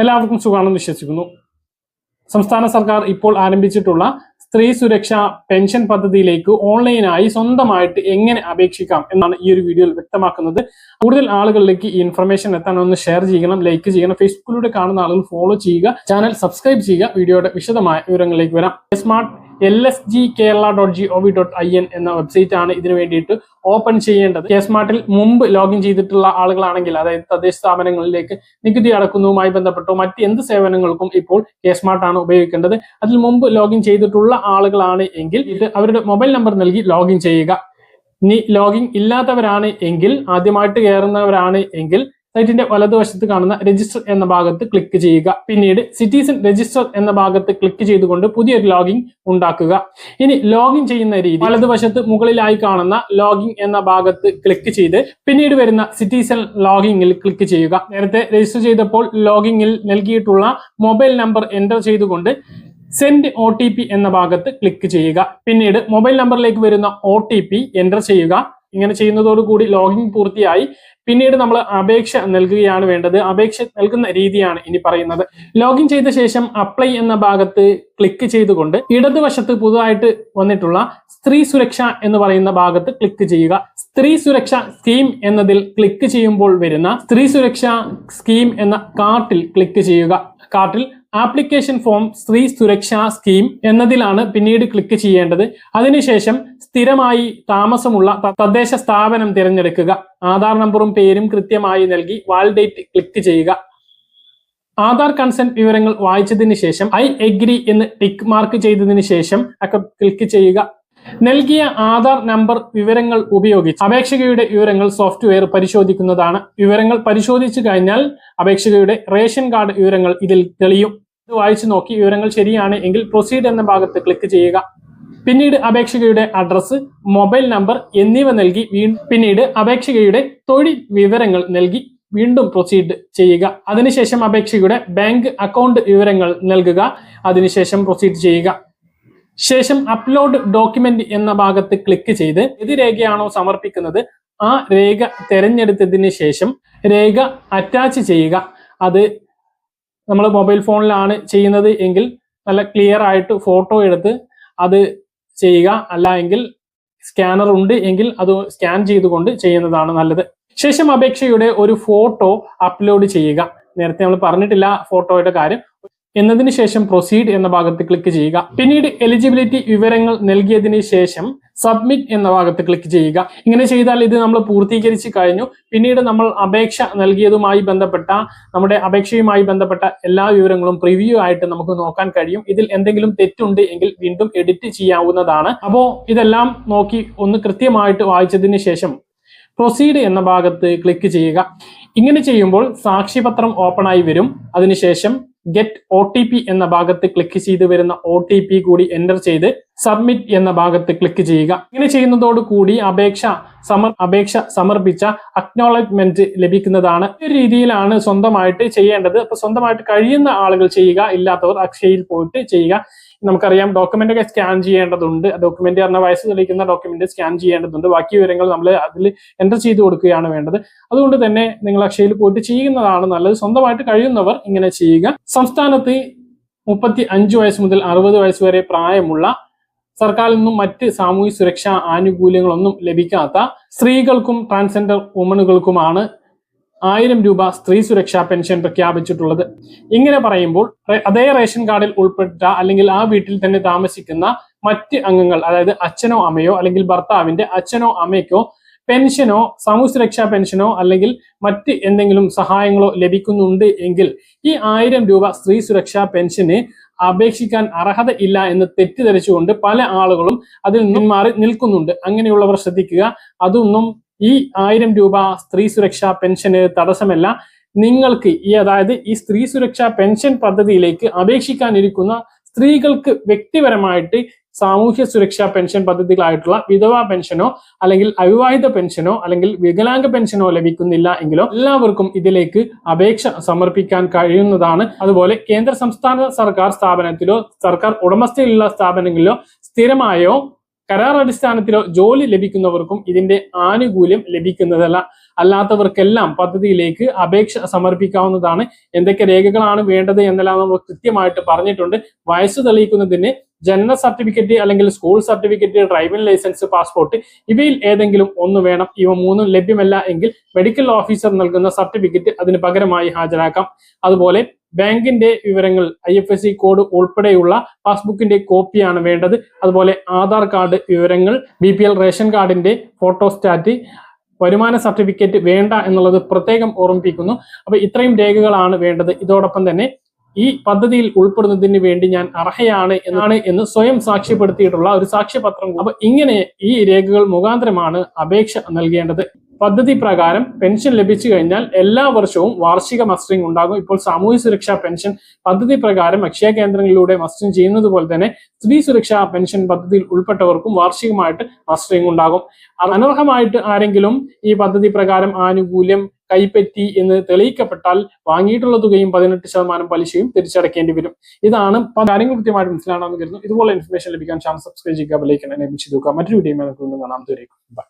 എല്ലാവർക്കും സുഖമാണെന്ന് വിശ്വസിക്കുന്നു. സംസ്ഥാന സർക്കാർ ഇപ്പോൾ ആരംഭിച്ചിട്ടുള്ള സ്ത്രീ സുരക്ഷാ പെൻഷൻ പദ്ധതിയിലേക്ക് ഓൺലൈനായി സ്വന്തമായിട്ട് എങ്ങനെ അപേക്ഷിക്കാം എന്നാണ് ഈ ഒരു വീഡിയോയിൽ വ്യക്തമാക്കുന്നത്. കൂടുതൽ ആളുകളിലേക്ക് ഈ ഇൻഫർമേഷൻ എത്താൻ ഒന്ന് ഷെയർ ചെയ്യണം ലൈക്ക് ചെയ്യണം ഫേസ്ബുക്കിലൂടെ കാണുന്ന ആളുകൾ ഫോളോ ചെയ്യുക ചാനൽ സബ്സ്ക്രൈബ് ചെയ്യുക വീഡിയോയുടെ വിശദമായ വിവരങ്ങളിലേക്ക് വരാം. Smart L S G Kerala dot G O V dot I N എന്ന വെബ്സൈറ്റ് ആണ് ഇതിനു വേണ്ടിയിട്ട് ഓപ്പൺ ചെയ്യേണ്ടത്. കെ സ്മാർട്ടിൽ മുമ്പ് ലോഗിൻ ചെയ്തിട്ടുള്ള ആളുകളാണെങ്കിൽ അതായത് തദ്ദേശ സ്ഥാപനങ്ങളിലേക്ക് നികുതി അടക്കുന്നതുമായി ബന്ധപ്പെട്ടോ മറ്റ് എന്ത് സേവനങ്ങൾക്കും ഇപ്പോൾ കെ സ്മാർട്ട് ആണ് ഉപയോഗിക്കേണ്ടത്. അതിൽ മുമ്പ് ലോഗിൻ ചെയ്തിട്ടുള്ള ആളുകളാണ് എങ്കിൽ ഇത് അവരുടെ മൊബൈൽ നമ്പർ നൽകി ലോഗിൻ ചെയ്യുക. ഇനി ലോഗിൻ ഇല്ലാത്തവരാണ് എങ്കിൽ ആദ്യമായിട്ട് കയറുന്നവരാണ് എങ്കിൽ സൈറ്റിന്റെ വലതുവശത്ത് കാണുന്ന രജിസ്റ്റർ എന്ന ഭാഗത്ത് ക്ലിക്ക് ചെയ്യുക. പിന്നീട് സിറ്റിസൺ രജിസ്റ്റർ എന്ന ഭാഗത്ത് ക്ലിക്ക് ചെയ്തുകൊണ്ട് പുതിയൊരു ലോഗിൻ ഉണ്ടാക്കുക. ഇനി ലോഗിൻ ചെയ്യുന്ന രീതി വലതുവശത്ത് മുകളിലായി കാണുന്ന ലോഗിൻ എന്ന ഭാഗത്ത് ക്ലിക്ക് ചെയ്ത് പിന്നീട് വരുന്ന സിറ്റിസൺ ലോഗിങ്ങിൽ ക്ലിക്ക് ചെയ്യുക. നേരത്തെ രജിസ്റ്റർ ചെയ്തപ്പോൾ ലോഗിങ്ങിൽ നൽകിയിട്ടുള്ള മൊബൈൽ നമ്പർ എന്റർ ചെയ്തുകൊണ്ട് സെൻഡ് ഒ ടി പി എന്ന ഭാഗത്ത് ക്ലിക്ക് ചെയ്യുക. പിന്നീട് മൊബൈൽ നമ്പറിലേക്ക് വരുന്ന ഒ ടി പി എന്റർ ചെയ്യുക. ഇങ്ങനെ ചെയ്യുന്നതോടുകൂടി ലോഗിൻ പൂർത്തിയായി. പിന്നീട് നമ്മൾ അപേക്ഷ നൽകുകയാണ് വേണ്ടത്. അപേക്ഷ നൽകുന്ന രീതിയാണ് ഇനി പറയുന്നത്. ലോഗിൻ ചെയ്ത ശേഷം അപ്ലൈ എന്ന ഭാഗത്ത് ക്ലിക്ക് ചെയ്തുകൊണ്ട് ഇടതുവശത്ത് പുതുതായിട്ട് വന്നിട്ടുള്ള സ്ത്രീ സുരക്ഷ എന്ന് പറയുന്ന ഭാഗത്ത് ക്ലിക്ക് ചെയ്യുക. സ്ത്രീ സുരക്ഷ സ്കീം എന്നതിൽ ക്ലിക്ക് ചെയ്യുമ്പോൾ വരുന്ന സ്ത്രീ സുരക്ഷ സ്കീം എന്ന കാർട്ടിൽ ക്ലിക്ക് ചെയ്യുക. കാർട്ടിൽ ആപ്ലിക്കേഷൻ ഫോം സ്ത്രീ സുരക്ഷാ സ്കീം എന്നതിലാണ് പിന്നീട് ക്ലിക്ക് ചെയ്യേണ്ടത്. അതിനുശേഷം സ്ഥിരമായി താമസമുള്ള തദ്ദേശ സ്ഥാപനം തിരഞ്ഞെടുക്കുക. ആധാർ നമ്പറും പേരും കൃത്യമായി നൽകി വാലിഡേറ്റ് ക്ലിക്ക് ചെയ്യുക. ആധാർ കൺസെന്റ് വിവരങ്ങൾ വായിച്ചതിന് ശേഷം ഐ എഗ്രി എന്ന് ടിക്ക് മാർക്ക് ചെയ്തതിന് ശേഷം ക്ലിക്ക് ചെയ്യുക. നൽകിയ ആധാർ നമ്പർ വിവരങ്ങൾ ഉപയോഗിച്ച് അപേക്ഷകയുടെ വിവരങ്ങൾ സോഫ്റ്റ്വെയർ പരിശോധിക്കുന്നതാണ്. വിവരങ്ങൾ പരിശോധിച്ചു കഴിഞ്ഞാൽ അപേക്ഷകയുടെ റേഷൻ കാർഡ് വിവരങ്ങൾ ഇതിൽ തെളിയും. ഇത് വായിച്ചു നോക്കി വിവരങ്ങൾ ശരിയാണ് എങ്കിൽ പ്രൊസീഡ് എന്ന ഭാഗത്ത് ക്ലിക്ക് ചെയ്യുക. പിന്നീട് അപേക്ഷകയുടെ അഡ്രസ്സ് മൊബൈൽ നമ്പർ എന്നിവ നൽകി പിന്നീട് അപേക്ഷകയുടെ തൊഴിൽ വിവരങ്ങൾ നൽകി വീണ്ടും പ്രൊസീഡ് ചെയ്യുക. അതിനുശേഷം അപേക്ഷകയുടെ ബാങ്ക് അക്കൗണ്ട് വിവരങ്ങൾ നൽകുക. അതിനുശേഷം പ്രൊസീഡ് ചെയ്യുക. ശേഷം അപ്ലോഡ് ഡോക്യുമെന്റ് എന്ന ഭാഗത്ത് ക്ലിക്ക് ചെയ്ത് ഏത് രേഖയാണോ സമർപ്പിക്കുന്നത് ആ രേഖ തിരഞ്ഞെടുത്തതിന് ശേഷം രേഖ അറ്റാച്ച് ചെയ്യുക. അത് നമ്മൾ മൊബൈൽ ഫോണിലാണ് ചെയ്യുന്നത് എങ്കിൽ നല്ല ക്ലിയർ ആയിട്ട് ഫോട്ടോ എടുത്ത് അത് ചെയ്യുക. അല്ല എങ്കിൽ സ്കാനർ ഉണ്ട് എങ്കിൽ അത് സ്കാൻ ചെയ്തുകൊണ്ട് ചെയ്യുന്നതാണ് നല്ലത്. ശേഷം അപേക്ഷയുടെ ഒരു ഫോട്ടോ അപ്ലോഡ് ചെയ്യുക. നേരത്തെ നമ്മൾ പറഞ്ഞിട്ടില്ല ഫോട്ടോയുടെ കാര്യം. എന്നതിന് ശേഷം പ്രൊസീഡ് എന്ന ഭാഗത്ത് ക്ലിക്ക് ചെയ്യുക. പിന്നീട് എലിജിബിലിറ്റി വിവരങ്ങൾ നൽകിയതിന് ശേഷം സബ്മിറ്റ് എന്ന ഭാഗത്ത് ക്ലിക്ക് ചെയ്യുക. ഇങ്ങനെ ചെയ്താൽ ഇത് നമ്മൾ പൂർത്തീകരിച്ച് കഴിഞ്ഞു. പിന്നീട് നമ്മൾ അപേക്ഷ നൽകിയതുമായി ബന്ധപ്പെട്ട നമ്മുടെ അപേക്ഷയുമായി ബന്ധപ്പെട്ട എല്ലാ വിവരങ്ങളും പ്രിവ്യൂ ആയിട്ട് നമുക്ക് നോക്കാൻ കഴിയും. ഇതിൽ എന്തെങ്കിലും തെറ്റുണ്ട് എങ്കിൽ വീണ്ടും എഡിറ്റ് ചെയ്യാവുന്നതാണ്. അപ്പോൾ ഇതെല്ലാം നോക്കി ഒന്ന് കൃത്യമായിട്ട് വായിച്ചതിന് ശേഷം പ്രൊസീഡ് എന്ന ഭാഗത്ത് ക്ലിക്ക് ചെയ്യുക. ഇങ്ങനെ ചെയ്യുമ്പോൾ സാക്ഷിപത്രം ഓപ്പൺ ആയി വരും. അതിനുശേഷം ഗെറ്റ് ഒ ടി പി എന്ന ഭാഗത്ത് ക്ലിക്ക് ചെയ്ത് വരുന്ന ഒ ടി പി കൂടി എന്റർ ചെയ്ത് സബ്മിറ്റ് എന്ന ഭാഗത്ത് ക്ലിക്ക് ചെയ്യുക. ഇങ്ങനെ ചെയ്യുന്നതോട് കൂടി അപേക്ഷ സമർ അപേക്ഷ സമർപ്പിച്ച അക്നോളജ്മെന്റ് ലഭിക്കുന്നതാണ്. ഈ രീതിയിലാണ് സ്വന്തമായിട്ട് ചെയ്യേണ്ടത്. അപ്പൊ സ്വന്തമായിട്ട് കഴിയുന്ന ആളുകൾ ചെയ്യുക ഇല്ലാത്തവർ അക്ഷയയിൽ പോയിട്ട് ചെയ്യുക. നമുക്കറിയാം ഡോക്യുമെന്റ് ഒക്കെ സ്കാൻ ചെയ്യേണ്ടതുണ്ട്. ഡോക്യുമെന്റ് പറഞ്ഞ വയസ്സ് തെളിയിക്കുന്ന ഡോക്യുമെന്റ് സ്കാൻ ചെയ്യേണ്ടതുണ്ട്. ബാക്കി വിവരങ്ങൾ നമ്മൾ അതിൽ എന്റർ ചെയ്ത് കൊടുക്കുകയാണ് വേണ്ടത്. അതുകൊണ്ട് തന്നെ നിങ്ങൾ അക്ഷയയിൽ പോയിട്ട് ചെയ്യുന്നതാണ് നല്ലത്. സ്വന്തമായിട്ട് കഴിയുന്നവർ ഇങ്ങനെ ചെയ്യുക. സംസ്ഥാനത്ത് മുപ്പത്തി അഞ്ച് വയസ്സ് മുതൽ അറുപത് വയസ്സ് വരെ പ്രായമുള്ള സർക്കാരിൽ നിന്നും മറ്റ് സാമൂഹ്യ സുരക്ഷാ ആനുകൂല്യങ്ങളൊന്നും ലഭിക്കാത്ത സ്ത്രീകൾക്കും ട്രാൻസ്ജെൻഡർ വുമണുകൾക്കുമാണ് ആയിരം രൂപ സ്ത്രീ സുരക്ഷാ പെൻഷൻ പ്രഖ്യാപിച്ചിട്ടുള്ളത്. ഇങ്ങനെ പറയുമ്പോൾ അതേ റേഷൻ കാർഡിൽ ഉൾപ്പെട്ട അല്ലെങ്കിൽ ആ വീട്ടിൽ തന്നെ താമസിക്കുന്ന മറ്റ് അംഗങ്ങൾ അതായത് അച്ഛനോ അമ്മയോ അല്ലെങ്കിൽ ഭർത്താവിന്റെ അച്ഛനോ അമ്മയ്ക്കോ പെൻഷനോ സാമൂഹ്യ സുരക്ഷാ പെൻഷനോ അല്ലെങ്കിൽ മറ്റ് എന്തെങ്കിലും സഹായങ്ങളോ ലഭിക്കുന്നുണ്ട് എങ്കിൽ ഈ ആയിരം രൂപ സ്ത്രീ സുരക്ഷാ പെൻഷന് അപേക്ഷിക്കാൻ അർഹത ഇല്ല എന്ന് തെറ്റിദ്ധരിച്ചുകൊണ്ട് പല ആളുകളും അതിൽ നിന്നും മാറി നിൽക്കുന്നുണ്ട്. അങ്ങനെയുള്ളവർ ശ്രദ്ധിക്കുക. അതൊന്നും ഈ ആയിരം രൂപ സ്ത്രീ സുരക്ഷാ പെൻഷന് തടസ്സമല്ല. നിങ്ങൾക്ക് ഈ അതായത് ഈ സ്ത്രീ സുരക്ഷാ പെൻഷൻ പദ്ധതിയിലേക്ക് അപേക്ഷിക്കാനിരിക്കുന്ന സ്ത്രീകൾക്ക് വ്യക്തിപരമായിട്ട് സാമൂഹ്യ സുരക്ഷാ പെൻഷൻ പദ്ധതികളായിട്ടുള്ള വിധവാ പെൻഷനോ അല്ലെങ്കിൽ അവിവാഹിത പെൻഷനോ അല്ലെങ്കിൽ വികലാംഗ പെൻഷനോ ലഭിക്കുന്നില്ല എങ്കിലോ എല്ലാവർക്കും ഇതിലേക്ക് അപേക്ഷ സമർപ്പിക്കാൻ കഴിയുന്നതാണ്. അതുപോലെ കേന്ദ്ര സംസ്ഥാന സർക്കാർ സ്ഥാപനത്തിലോ സർക്കാർ ഉടമസ്ഥയിലുള്ള സ്ഥാപനങ്ങളിലോ സ്ഥിരമായോ കരാർ അടിസ്ഥാനത്തിലോ ജോലി ലഭിക്കുന്നവർക്കും ഇതിന്റെ ആനുകൂല്യം ലഭിക്കുന്നതല്ല. അല്ലാത്തവർക്കെല്ലാം പദ്ധതിയിലേക്ക് അപേക്ഷ സമർപ്പിക്കാവുന്നതാണ്. എന്തൊക്കെ രേഖകളാണ് വേണ്ടത് എന്നെല്ലാം നമ്മൾ കൃത്യമായിട്ട് പറഞ്ഞിട്ടുണ്ട്. വയസ്സ് തെളിയിക്കുന്നതിന് ജനന സർട്ടിഫിക്കറ്റ് അല്ലെങ്കിൽ school certificate driving licence passport ഇവയിൽ ഏതെങ്കിലും ഒന്ന് വേണം. ഇവ മൂന്നും ലഭ്യമല്ല എങ്കിൽ മെഡിക്കൽ ഓഫീസർ നൽകുന്ന സർട്ടിഫിക്കറ്റ് അതിന് പകരമായി ഹാജരാക്കാം. അതുപോലെ ബാങ്കിന്റെ വിവരങ്ങൾ I F S C code ഉൾപ്പെടെയുള്ള പാസ്ബുക്കിന്റെ കോപ്പിയാണ് വേണ്ടത്. അതുപോലെ ആധാർ കാർഡ് വിവരങ്ങൾ ബി പി എൽ റേഷൻ കാർഡിന്റെ ഫോട്ടോസ്റ്റാറ്റ് വരുമാന സർട്ടിഫിക്കറ്റ് വേണ്ട എന്നുള്ളത് പ്രത്യേകം ഓർമ്മിപ്പിക്കുന്നു. അപ്പൊ ഇത്രയും രേഖകളാണ് വേണ്ടത്. ഇതോടൊപ്പം തന്നെ ഈ പദ്ധതിയിൽ ഉൾപ്പെടുന്നതിന് വേണ്ടി ഞാൻ അർഹയാണ് എന്നാണ് എന്ന് സ്വയം സാക്ഷ്യപ്പെടുത്തിയിട്ടുള്ള ഒരു സാക്ഷ്യപത്രം. അപ്പൊ ഇങ്ങനെ ഈ രേഖകൾ മുഖാന്തരമാണ് അപേക്ഷ നൽകേണ്ടത്. പദ്ധതി പ്രകാരം പെൻഷൻ ലഭിച്ചു കഴിഞ്ഞാൽ എല്ലാ വർഷവും വാർഷിക മസ്റ്ററിംഗ് ഉണ്ടാകും. ഇപ്പോൾ സാമൂഹ്യ സുരക്ഷാ പെൻഷൻ പദ്ധതി പ്രകാരം അക്ഷയ കേന്ദ്രങ്ങളിലൂടെ മസ്റ്ററിംഗ് ചെയ്യുന്നത് പോലെ തന്നെ സ്ത്രീ സുരക്ഷാ പെൻഷൻ പദ്ധതിയിൽ ഉൾപ്പെട്ടവർക്കും വാർഷികമായിട്ട് മസ്റ്ററിംഗ് ഉണ്ടാകും. അനർഹമായിട്ട് ആരെങ്കിലും ഈ പദ്ധതി പ്രകാരം ആനുകൂല്യം കൈപ്പറ്റി എന്ന് തെളിയിക്കപ്പെട്ടാൽ വാങ്ങിയിട്ടുള്ള തുകയും പതിനെട്ട് ശതമാനം പലിശയും തിരിച്ചടക്കേണ്ടി വരും. ഇതാണ് കാര്യങ്ങൾ കൃത്യമായിട്ട് മനസ്സിലാണെന്ന് കരുതുന്നു. ഇതുപോലെ ഇൻഫർമേഷൻ ലഭിക്കാൻ ചാനൽ സബ്സ്ക്രൈബ് ചെയ്യുക ബെലൈക്കൻ എന്നെ ചെയ്ത് മറ്റൊരു വീഡിയോ നമുക്ക് കാണാം. ബൈ